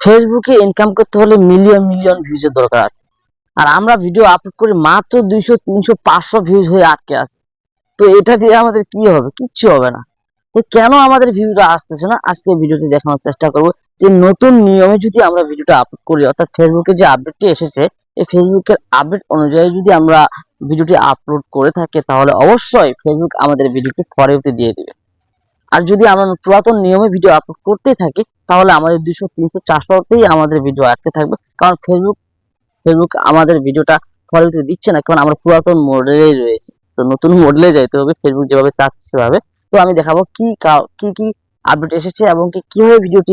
ফেসবুকে ইনকাম করতে হলে মিলিয়ন মিলিয়ন ভিউজের দরকার আছে। আর আমরা ভিডিও আপলোড করি মাত্র দুইশো, তিনশো, পাঁচশো ভিউজ হয়ে আটকে আছে। তো এটা দিয়ে আমাদের কি হবে? কিচ্ছু হবে না। তো কেন আমাদের ভিউটা আসতেছে না? আজকে ভিডিওতে দেখানোর চেষ্টা করব যে নতুন নিয়মে যদি আমরা ভিডিওটা আপলোড করি, অর্থাৎ ফেসবুকে যে আপডেটটি এসেছে, এই ফেসবুকের আপডেট অনুযায়ী যদি আমরা ভিডিওটি আপলোড করে থাকি, তাহলে অবশ্যই ফেসবুক আমাদের ভিডিওটি ফরেতে দিয়ে দিবে। আর যদি আমরা পুরাতন নিয়মে ভিডিও আপলোড করতেই থাকি, তাহলে আমাদের দুশো তিনশো, চারশোতেই আমাদের ভিডিও আটকে থাকবে। কারণ ফেসবুক ফেসবুক আমাদের ভিডিওটা ফরেতে দিচ্ছে না, কারণ আমরা পুরাতন মডেলেই রয়েছে। তো নতুন মডেলে যাইতে হবে ফেসবুক যেভাবে চাচ্ছে সেভাবে। তো আমি দেখাবো কি কি কি আপডেট এসেছে এবং কি, কীভাবে ভিডিওটি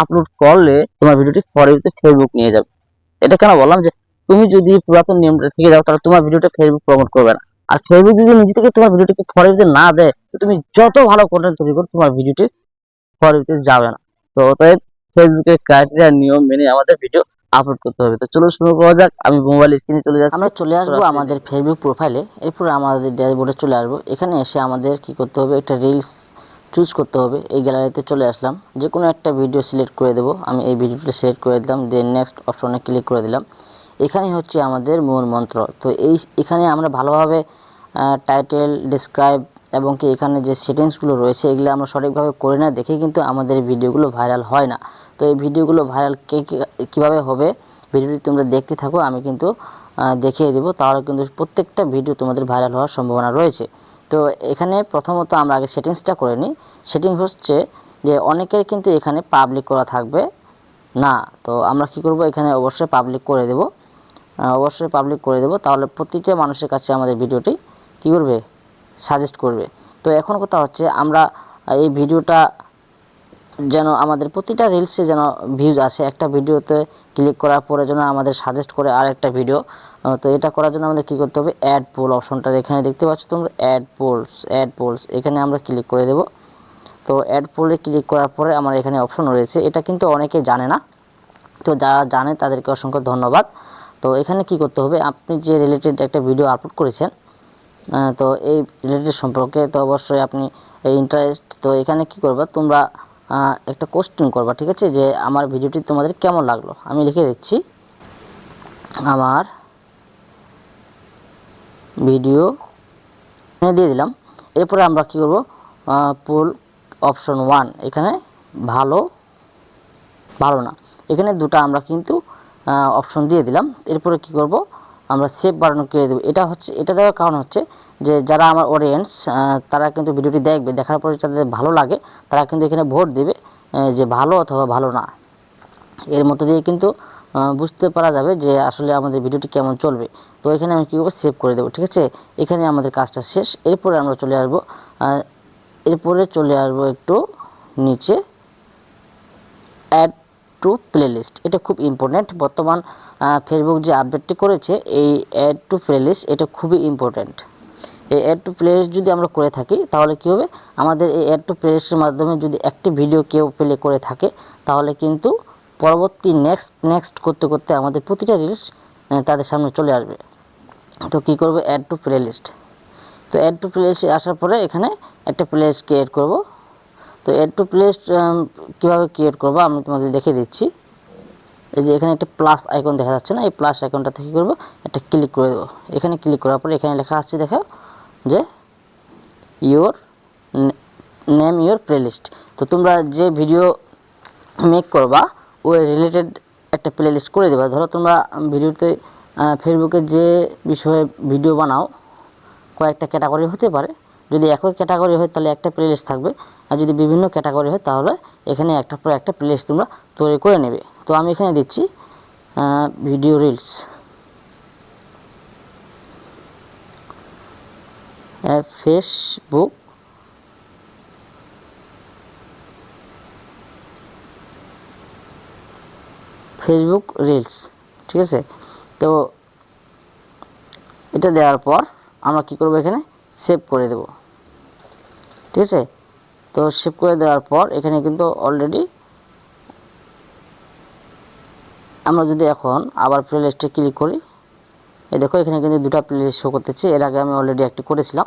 আপলোড করলে তোমার ভিডিওটি ফরেতে ফেসবুক নিয়ে যাবে। এটা কেন বললাম যে, তুমি যদি পুরাতন নিয়মটা থেকে যাও, তাহলে তোমার ভিডিওটা ফেসবুক প্রমোট করবে না। আর ফেসবুক যদি নিজে থেকে তোমার ভিডিওটিকে ফরেতে না দেয় তো তুমি যত ভালো কন্টেন্ট তৈরি করো তোমার ভিডিওটি ফরেতে যাবে না। তো তাই ফেসবুকের ক্রাইটেরিয়া নিয়ম মেনে আমাদের ভিডিও আপলোড করতে হবে। তো চলো শুরু করা যাক। আমি মোবাইল স্ক্রিনে চলে যাচ্ছি। আমরা চলে আসব আমাদের ফেসবুক প্রোফাইলে এরপর আমাদের ড্যাশবোর্ডে চলে আসব। এখানে এসে আমাদের কি করতে হবে? একটা রিলস চুজ করতে হবে। এই গ্যালারিতে চলে আসলাম। যে কোনো একটা ভিডিও সিলেক্ট করে দেবো। আমি এই ভিডিওটা সিলেক্ট করে দিলাম। দেন নেক্সট অপশনে ক্লিক করে দিলাম। এখানে হচ্ছে আমাদের মূল মন্ত্র। তো এই এখানে আমরা ভালোভাবে টাইটেল ডিসক্রাইব এবং কি এখানে যে সেটিংসগুলো রয়েছে, এগুলো আমরা সঠিকভাবে করে না, দেখে কিন্তু আমাদের ভিডিওগুলো ভাইরাল হয় না। তো এই ভিডিওগুলো ভাইরাল কে কীভাবে হবে, ভিডিওটি তোমরা দেখতে থাকো, আমি কিন্তু দেখিয়ে দেবো। তাহলে কিন্তু প্রত্যেকটা ভিডিও তোমাদের ভাইরাল হওয়ার সম্ভাবনা রয়েছে। তো এখানে প্রথমত আমরা আগে সেটিংসটা করে নিই। সেটিং হচ্ছে যে অনেকের কিন্তু এখানে পাবলিক করা থাকবে না। তো আমরা কি করব, এখানে অবশ্যই পাবলিক করে দেব। অবশ্যই পাবলিক করে দেব। তাহলে প্রতিটা মানুষের কাছে আমাদের ভিডিওটি কী করবে? সাজেস্ট করবে। তো এখন কথা হচ্ছে, আমরা এই ভিডিওটা যেন আমাদের প্রতিটা রিলসে যেন ভিউজ আসে, একটা ভিডিওতে ক্লিক করার পরে যেন আমাদের সাজেস্ট করে আর একটা ভিডিও তো এটা করার জন্য আমাদের কী করতে হবে? অ্যাড পোল অপশনটা এখানে দেখতে পাচ্ছ তোমরা অ্যাড পোলস অ্যাড পোলস এখানে আমরা ক্লিক করে দেব। তো অ্যাড পোলে ক্লিক করার পরে আমার এখানে অপশন রয়েছে, এটা কিন্তু অনেকে জানে না। তো যারা জানে তাদেরকে অসংখ্য ধন্যবাদ। তো এখানে কি করতে হবে? আপনি যে রিলেটেড একটা ভিডিও আপলোড করেছেন তো এই রিলেটেড সম্পর্কে তো অবশ্যই আপনি এই ইন্টারেস্ট তো এখানে কি করবা? তোমরা একটা কোশ্চেন করবা, ঠিক আছে? যে আমার ভিডিওটি তোমাদের কেমন লাগল? আমি লিখে দিচ্ছি। আমার ভিডিও দিয়ে দিলাম। এরপরে আমরা কি করব? পুল অপশন ওয়ান এখানে ভালো ভালো না। এখানে দুটো আমরা কিন্তু অপশন দিয়ে দিলাম। এরপরে কি করব? আমরা সেভ বাটন করে দেবো। এটা হচ্ছে, এটা দেওয়ার কারণ হচ্ছে যে যারা আমার অডিয়েন্স তারা কিন্তু ভিডিওটি দেখবে, দেখার পরে যাদের ভালো লাগে, তারা কিন্তু এখানে ভোট দেবে যে ভালো অথবা ভালো না। এর মধ্যে দিয়ে কিন্তু বুঝতে পারা যাবে যে আসলে আমাদের ভিডিওটি কেমন চলবে। তো এখানে আমি কী করব? সেভ করে দেবো, ঠিক আছে? এখানে আমাদের কাজটা শেষ। এরপরে আমরা চলে আসব এরপরে চলে আসব একটু নিচে। অ্যাড টু প্লেলিস্ট এটা খুব ইম্পর্ট্যান্ট বর্তমান ফেসবুক যে আপডেটটি করেছে, এই অ্যাড টু প্লেলিস্ট এটা খুবই ইম্পর্ট্যান্ট এই অ্যাড টু প্লেলিস্ট যদি আমরা করে থাকি, তাহলে কী হবে? আমাদের এই অ্যাড টু প্লেলিস্টের মাধ্যমে যদি একটি ভিডিও কেউ প্লে করে থাকে, তাহলে কিন্তু পরবর্তী নেক্সট নেক্সট করতে করতে আমাদের প্রতিটা রিলস তাদের সামনে চলে আসবে। তো কী করবে? অ্যাড টু প্লেলিস্ট তো অ্যাড টু প্লেলিস্ট আসার পরে এখানে একটা প্লেলিস্ট ক্রিয়েট করব। তো অ্যাড টু প্লেলিস্ট কীভাবে ক্রিয়েট করব? আমি তোমাদের দেখিয়ে দিচ্ছি। এই যে এখানে একটা প্লাস আইকন দেখা যাচ্ছে না, এই প্লাস আইকনটাতে কী করব? একটা ক্লিক করে দেবো। এখানে ক্লিক করার পরে এখানে লেখা আসছে দেখো, যে ইওর নেম ইওর প্লেলিস্ট তো তোমরা যে ভিডিও মেক করবা ওই রিলেটেড একটা প্লেলিস্ট করে দেবা। ধরো তোমরা ভিডিওতে ফেসবুকে যে বিষয়ে ভিডিও বানাও, কয়েকটা ক্যাটাগরি হতে পারে। যদি একই ক্যাটাগরি হয়, তাহলে একটা প্লেলিস্ট থাকবে। আর যদি বিভিন্ন ক্যাটাগরি হয়, তাহলে এখানে একটা পর একটা প্লেলিস্ট তোমরা তৈরি করে নেবে। তো আমি এখানে দিচ্ছি video reels Facebook Facebook reels ঠিক আছে? তো এটা দেওয়ার পর আমরা কি করব এখানে? সেভ করে দেব। ঠিক আছে? তো সেভ করে দেওয়ার পর এখানে কিন্তু অলরেডি আমরা যদি এখন আবার প্লে লিস্টে ক্লিক করি, এই দেখো এখানে কিন্তু দুটো প্লে লিস্ট শো করতেছে। এর আগে আমি অলরেডি একটি করেছিলাম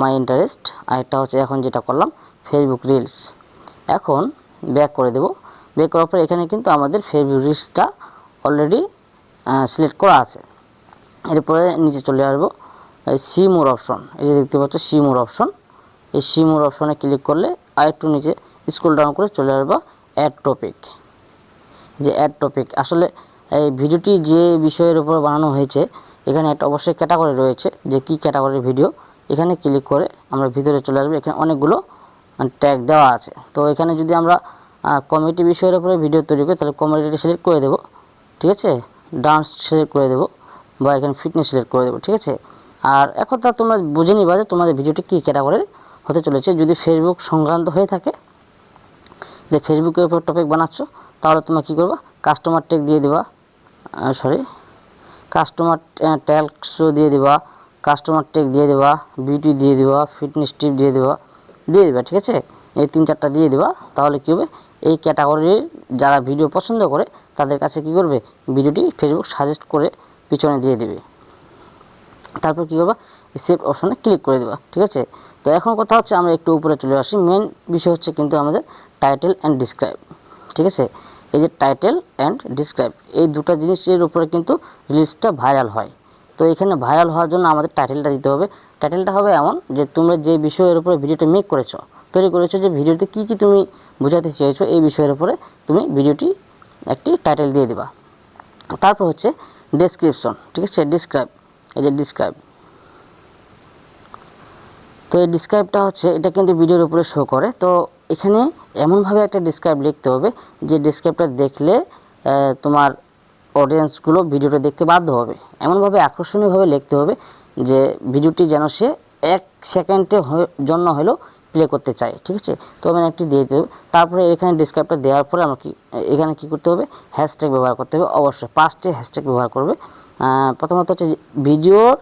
মাই ইন্টারেস্ট আর একটা হচ্ছে এখন যেটা করলাম ফেসবুক রিলস এখন ব্যাক করে দেব। ব্যাক করার পর এখানে কিন্তু আমাদের ফেব্রিক্সটা অলরেডি সিলেক্ট করা আছে। এরপরে নিচে চলে আসব, এই সি মোর অপশন এই যে দেখতে পাচ্ছ সি মোর অপশন এই সি মোর অপশনে ক্লিক করলে আর একটু নিচে স্ক্রল ডাউন করে চলে আসব অ্যাড টপিক যে অ্যাড টপিক আসলে এই ভিডিওটি যে বিষয়ের উপর বানানো হয়েছে, এখানে একটা অবশ্যই ক্যাটাগরি রয়েছে যে কি ক্যাটাগরির ভিডিও এখানে ক্লিক করে আমরা ভিতরে চলে আসব। এখানে অনেকগুলো ট্যাগ দেওয়া আছে। তো এখানে যদি আমরা কমেডি বিষয়ের উপরে ভিডিও তৈরি করি, তাহলে কমেডিটা সিলেক্ট করে দেবো। ঠিক আছে? ডান্স সিলেক্ট করে দেবো বা এখানে ফিটনেস সিলেক্ট করে দেবো। ঠিক আছে? আর এখন তা তোমরা বুঝে নিবা যে তোমাদের ভিডিওটি কী ক্যাটাগরির হতে চলেছে। যদি ফেসবুক সংক্রান্ত হয়ে থাকে, যে ফেসবুকের উপর টপিক বানাচ্ছ তাহলে তোমরা কী করবা? কাস্টমার টেক দিয়ে দিবা। সরি কাস্টমার ট্যাক্সও দিয়ে দিবা। কাস্টমার টেক দিয়ে দেবা। বিউটি দিয়ে দিবা। ফিটনেস টিপ দিয়ে দেবা। দিয়ে দিবা, ঠিক আছে? এই তিন চারটা দিয়ে দিবা। তাহলে কী হবে? এই ক্যাটাগরির যারা ভিডিও পছন্দ করে, তাদের কাছে কী করবে? ভিডিওটি ফেসবুক সাজেস্ট করে পিছনে দিয়ে দেবে। তারপর কী করবা? সেভ অপশনে ক্লিক করে দেবা, ঠিক আছে? তো এখন কথা হচ্ছে, আমরা একটু উপরে চলে আসি। মেন বিষয় হচ্ছে কিন্তু আমাদের টাইটেল অ্যান্ড ডিসক্রাইব ঠিক আছে? এই যে টাইটেল অ্যান্ড ডিসক্রাইব এই দুটো জিনিসের উপরে কিন্তু রিলসটা ভাইরাল হয়। তো এখানে ভাইরাল হওয়ার জন্য আমাদের টাইটেলটা দিতে হবে। টাইটেলটা হবে এমন যে, তোমরা যে বিষয়ের উপরে ভিডিওটা মেক করেছ, তৈরি করেছ যে ভিডিওতে কী কী তুমি বোঝাতে চেয়েছো, এই বিষয়ের উপরে তুমি ভিডিওটি একটি টাইটেল দিয়ে দিবা। তারপর হচ্ছে ডেসক্রিপশন ঠিক আছে? ডিসক্রাইব এই যে ডিসক্রাইব তো এই ডিসক্রাইবটা হচ্ছে, এটা কিন্তু ভিডিওর উপরে শো করে। তো এখানে এমনভাবে একটা ডিসক্রাইব লিখতে হবে, যে ডিসক্রাইবটা দেখলে তোমার অডিয়েন্সগুলো ভিডিওটা দেখতে বাধ্য হবে। এমনভাবে আকর্ষণীয়ভাবে লিখতে হবে, যে ভিডিওটি যেন সে এক সেকেন্ডে জন্য হলেও প্লে করতে চায়, ঠিক আছে? তো আমি একটি দিয়ে দেবো তারপরে এখানে ডিসক্রাইবটা দেওয়ার পরে আমরা কি এখানে কি করতে হবে? হ্যাশট্যাগ ব্যবহার করতে হবে। অবশ্যই পাঁচটি হ্যাশট্যাগ ব্যবহার করবে। প্রথমত হচ্ছে ভিডিওর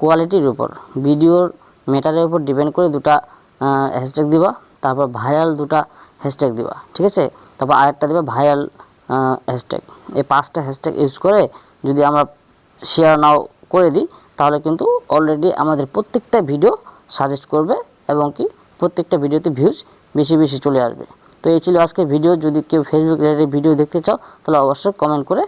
কোয়ালিটির উপর, ভিডিওর মেটারের উপর ডিপেন্ড করে দুটা হ্যাশট্যাগ দিবা। তারপর ভাইরাল দুটা হ্যাশট্যাগ দিবা, ঠিক আছে? তারপর আরেকটা দিবা ভাইরাল হ্যাশট্যাগ এই পাঁচটা হ্যাশট্যাগ ইউজ করে যদি আমরা শেয়ার নাও করে দিই, তাহলে কিন্তু অলরেডি আমাদের প্রত্যেকটা ভিডিও সাজেস্ট করবে এবং কি প্রত্যেকটা ভিডিওতে ভিউজ বেশি বেশি চলে আসবে। তো এই ছিল আজকে ভিডিও যদি কেউ ফেসবুক রিলেটেড ভিডিও দেখতে চাও, তাহলে অবশ্যই কমেন্ট করে